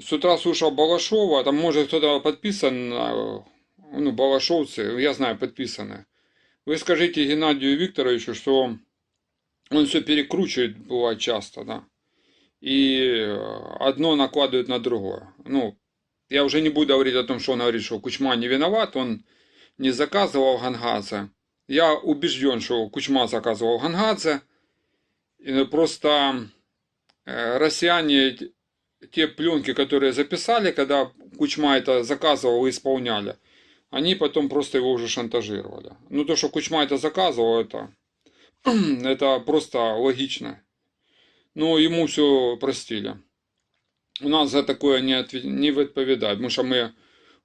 С утра слушал Балашова, там может кто-то подписан, ну, балашовцы, я знаю, подписаны. Вы скажите Геннадию Викторовичу, что он все перекручивает, бывает часто, да. И одно накладывает на другое. Ну, я уже не буду говорить о том, что он говорит, что Кучма не виноват, он не заказывал Гангадзе. Я убежден, что Кучма заказывал Гангадзе. Просто э, россияне те пленки, которые записали, когда Кучма это заказывал и исполняли, они потом просто его уже шантажировали. Ну, то, что Кучма это заказывал, это, это просто логично. Но ему все простили. У нас за такое не, ответ, не відповідають, потому что мы,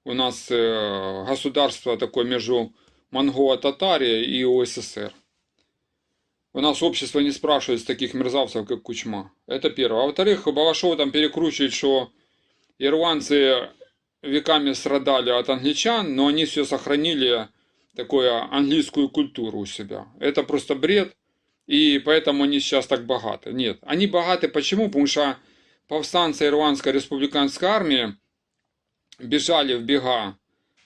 у нас э, государство такое между Монголо-Татарией и УССР. У нас общество не спрашивает таких мерзавцев, как Кучма. Это первое. А во-вторых, Балашов там перекручивает, что ирландцы веками страдали от англичан, но они все сохранили такую английскую культуру у себя. Это просто бред, и поэтому они сейчас так богаты. Нет, они богаты почему? Потому что повстанцы Ирландской республиканской армии бежали в бега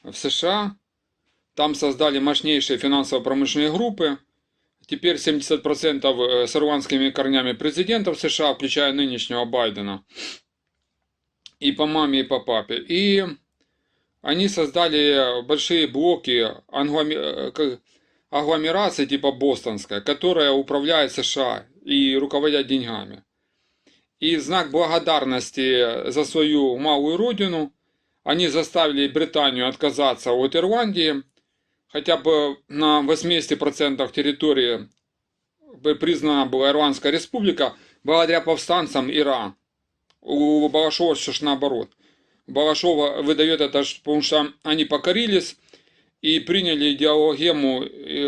в США, там создали мощнейшие финансово-промышленные группы, Теперь 70% э, с ирландскими корнями президентов США, включая нынешнего Байдена. И по маме, и по папе. И они создали большие блоки э, агломерации типа бостонская, которая управляет США и руководят деньгами. И в знак благодарности за свою малую родину они заставили Британию отказаться от Ирландии хотя бы на 80% территории признана была Ирландская республика благодаря повстанцам Ира. У Балашова все ж наоборот. Балашова выдает это, потому что они покорились и приняли идеологему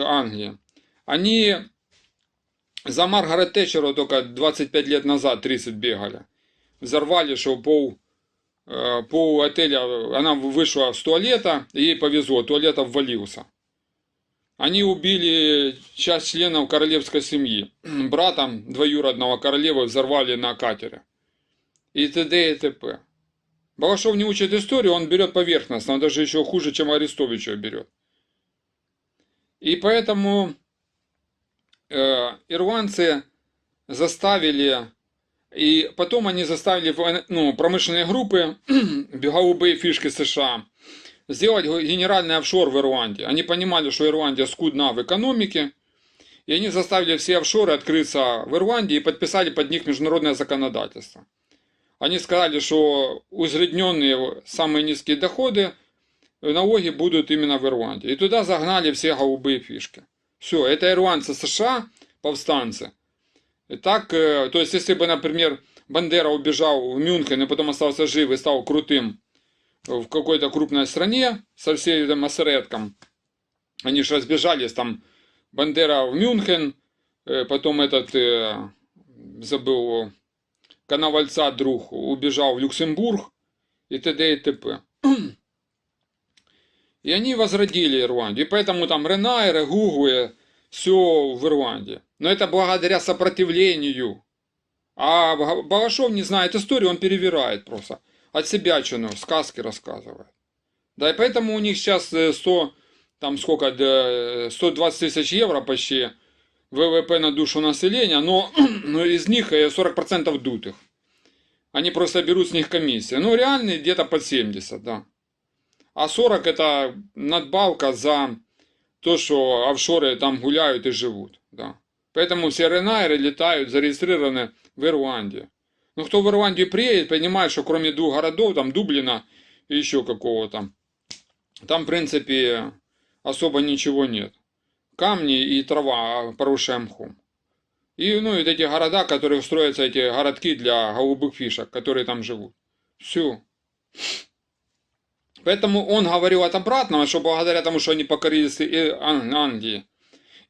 Англии. Они за Маргарет Тэтчера только 25 лет назад 30 бегали. Взорвали, что пол, э, пол отеля, она вышла с туалета, ей повезло, туалет обвалился. Они убили часть членов королевской семьи. Братом двоюродного королевы взорвали на катере. И т.д. и т.п. Балашов не учит историю, он берет поверхностно, он даже еще хуже, чем Арестовича берет. И поэтому э, ирландцы заставили, и потом они заставили ну, промышленные группы, голубые фишки США, сделать генеральный офшор в Ирландии. Они понимали, что Ирландия скудна в экономике, и они заставили все офшоры открыться в Ирландии и подписали под них международное законодательство. Они сказали, что усредненные самые низкие доходы, налоги будут именно в Ирландии. И туда загнали все голубые фишки. Все, это ирландцы США, повстанцы. Так, то есть, если бы, например, Бандера убежал в Мюнхен и потом остался жив и стал крутым в какой-то крупной стране со всей этим осередком. Они же разбежались, там Бандера в Мюнхен, э, потом этот, э, забыл, Коновальца друг, убежал в Люксембург и т.д. и т.п. И они возродили Ирландию. И поэтому там Ренайры, Гугуэ, все в Ирландии. Но это благодаря сопротивлению. А Балашов не знает историю, он перевирает просто от себя что сказки рассказывает. Да, и поэтому у них сейчас 100, э, там сколько, 120 тысяч евро почти ВВП на душу населения, но, но из них 40% э, дутых. Они просто берут с них комиссию. Ну, реальные где-то под 70, да. А 40 это надбавка за то, что офшоры там гуляют и живут, да. Поэтому все ренайры летают, зарегистрированы в Ирландии. Ну, кто в Ирландию приедет, понимает, что кроме двух городов, там Дублина и еще какого-то, там, в принципе, особо ничего нет. Камни и трава, поросшая мхом. И, ну, и эти города, которые строятся, эти городки для голубых фишек, которые там живут. Все. Поэтому он говорил от обратного, что благодаря тому, что они покорились Англии.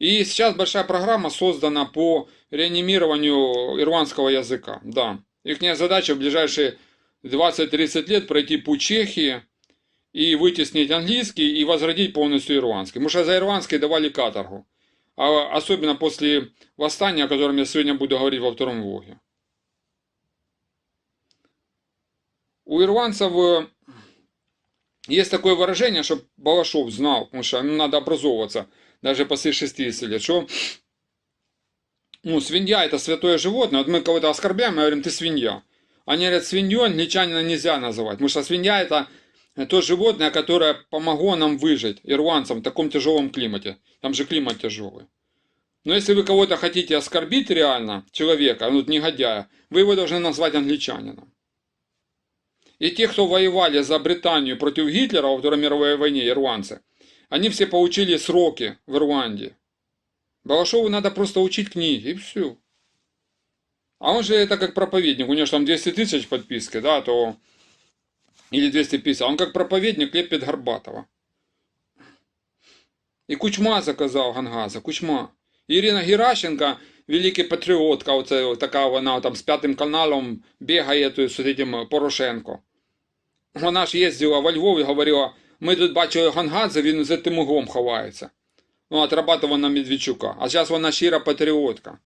И сейчас большая программа создана по реанимированию ирландского языка. Да. Их задача в ближайшие 20-30 лет пройти по Чехии и вытеснить английский и возродить полностью ирландский. Потому что за ирландский давали каторгу. А особенно после восстания, о котором я сегодня буду говорить во втором влоге. у ирландцев э, есть такое выражение, чтобы Балашов знал, потому что ну, надо образовываться, даже после 60 лет, что ну, свинья это святое животное, вот мы кого-то оскорбляем, мы говорим, ты свинья. Они говорят, свиньей англичанина нельзя называть, потому что свинья это то животное, которое помогло нам выжить, ирландцам, в таком тяжелом климате. Там же климат тяжелый. Но если вы кого-то хотите оскорбить реально, человека, ну, негодяя, вы его должны назвать англичанином. И те, кто воевали за Британию против Гитлера во Второй мировой войне, ирландцы, они все получили сроки в Ирландии. Балашову надо просто учить книги, и все. А он же это как проповедник, у него же там 200 тысяч подписки, да, то... Или 250. Он как проповедник лепит Горбатова. І Кучма заказав Гангаза, Кучма. Ірина Геращенко, великий патріотка, оце така вона там з п'ятим каналом бігає тут з этим Порошенко. Вона ж їздила во Львов і говорила, ми тут бачили Гангадзе, він за тим углом ховається. Ну, отрабатувала на Медведчука. А зараз вона щира патріотка.